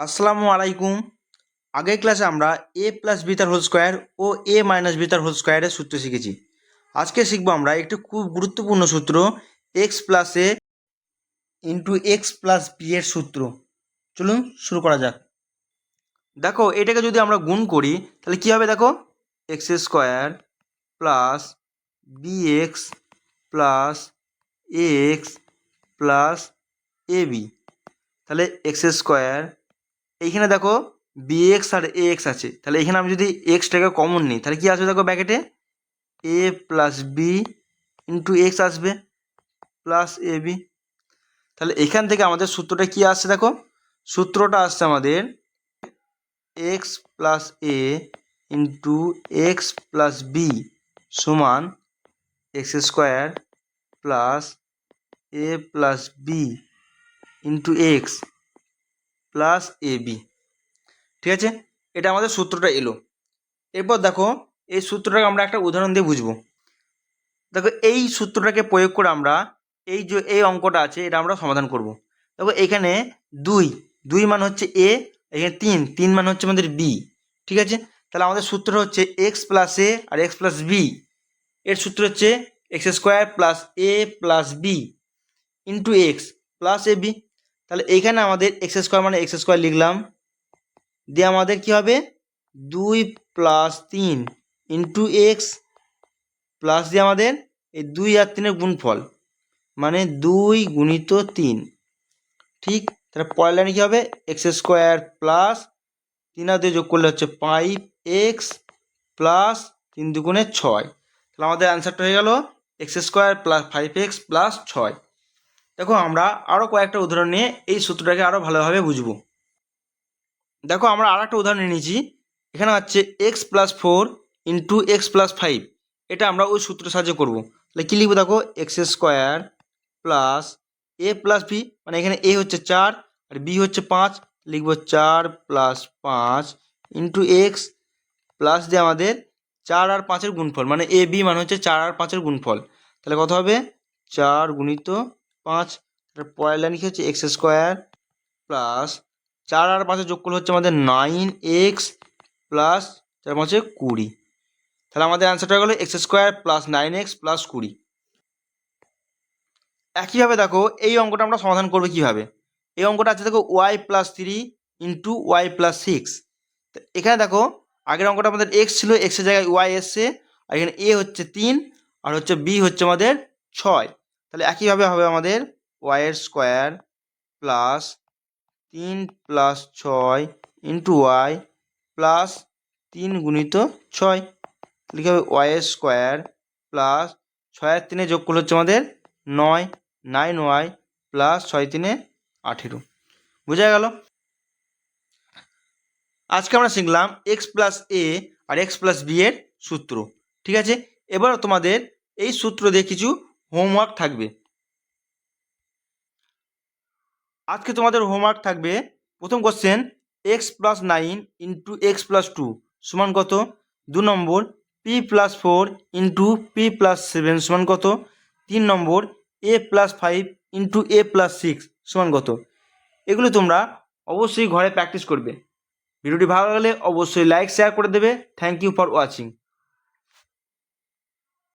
আসসালামু আলাইকুম। আগের ক্লাসে আমরা এ প্লাস বি তার হোল স্কোয়ার ও এ মাইনাস বি তার হোল স্কোয়ারের সূত্র শিখেছি। আজকে শিখব আমরা একটি খুব গুরুত্বপূর্ণ সূত্র x plus a into x plus b এর সূত্র। চলুন শুরু করা যাক। দেখো, এটাকে যদি আমরা গুণ করি, তাহলে কী হবে দেখো? X square plus b x plus x plus a b তাহলে এক্স স্কোয়ার এইখানে দেখো বি এক্স আর এ এক্স আছে। তাহলে এখানে আমি যদি এক্সটাকে কমন নিই, তাহলে কী আসবে দেখো ব্যাকেটে a? Plus b into x আসবে প্লাস এ বি তাহলে এখান থেকে আমাদের সূত্রটা কী আসছে দেখো? সূত্রটা আসছে আমাদের x plus a into x plus b সমান x square plus a plus b into x plus a b ঠিক আছে? এটা আমাদের সূত্রটা এলো। এরপর দেখো, এই সূত্রটাকে আমরা একটা উদাহরণ দিয়ে বুঝব। দেখো, এই সূত্রটাকে প্রয়োগ করে আমরা এই যে, এই অঙ্কটা আছে, এটা আমরা সমাধান করব। দেখো, এখানে দুই দুই মান হচ্ছে এ এখানে তিন তিন মান হচ্ছে আমাদের বি ঠিক আছে? তাহলে আমাদের সূত্র হচ্ছে এক্স প্লাস এ আর এক্স প্লাস বি এর সূত্র হচ্ছে x square plus a plus b into x plus a b তাহলে এইখানে আমাদের এক্স স্কোয়ার মানে এক্স স্কোয়ার লিখলাম। দিয়ে আমাদের কি হবে? দুই প্লাস তিন ইন্টু এক্স প্লাস দিয়ে আমাদের এই দুই আর তিনের গুণফল মানে দুই গুণিত তিন। ঠিক? তাহলে পরের লাইনে কী হবে? এক্স স্কোয়ার প্লাস তিন আর দুই যোগ করলে হচ্ছে ফাইভ এক্স প্লাস তিন দুগুণে ছয়। তাহলে আমাদের অ্যান্সারটা হয়ে গেল x square plus five x plus ছয়। দেখো, আমরা আরও কয়েকটা উদাহরণ নিয়ে এই সূত্রটাকে আরও ভালোভাবে বুঝব। দেখো, আমরা আর একটা উদাহরণ নিয়েছি। এখানে হচ্ছে x plus four into x plus five এটা আমরা ওই সূত্রের সাহায্যে করব। তাহলে কী লিখব দেখো? X square plus a plus b মানে এখানে এ হচ্ছে চার আর বি হচ্ছে পাঁচ। লিখব চার প্লাস পাঁচ ইন্টু এক্স প্লাস দিয়ে আমাদের চার আর পাঁচের গুণফল মানে এ বি মানে হচ্ছে চার আর পাঁচের গুণফল। তাহলে কত হবে? চার গুণিত পাঁচ পরের লাইন হচ্ছে? এক্স স্কোয়ার প্লাস চার আর পাঁচে যোগ করলে হচ্ছে আমাদের নাইন এক্স প্লাস চার পাঁচে কুড়ি। তাহলে আমাদের অ্যান্সারটা গেলো x square plus nine x plus কুড়ি। একইভাবে দেখো, এই অঙ্কটা আমরা সমাধান করব কীভাবে? এই অঙ্কটা আছে দেখো y plus three into y plus six এখানে দেখো, আগের অঙ্কটা আমাদের এক্স ছিল এক্সের জায়গায় ওয়াই এসছে, আর এখানে এ হচ্ছে তিন, আর হচ্ছে বি হচ্ছে আমাদের ছয়। তাহলে একইভাবে হবে আমাদের ওয়াইয়ের স্কোয়ার প্লাস তিন প্লাস ছয় ইন্টু ওয়াই প্লাস তিন গুণিত ছয়। লিখে হবে? ওয়াইয়ের স্কোয়ার প্লাস ছয়ের তিনে যোগ করলে হচ্ছে আমাদের নয়। নাইন ওয়াই প্লাস ছয় তিনে আঠেরো। বোঝা গেল? আজকে আমরা শিখলাম এক্স প্লাস এ আর এক্স প্লাস বি এর সূত্র। ঠিক আছে? এবার তোমাদের এই সূত্র দিয়ে কিছু হোমওয়ার্ক থাকবে। আজকে তোমাদের হোমওয়ার্ক থাকবে। প্রথম question x plus nine into x plus two সমান কত? দু নম্বর p plus four into p plus seven সমান কত? তিন নম্বর a plus five into a plus six সমান কত? এগুলো তোমরা অবশ্যই ঘরে প্র্যাকটিস করবে। ভিডিওটি ভালো লাগলে অবশ্যই লাইক শেয়ার করে দেবে। Thank you for watching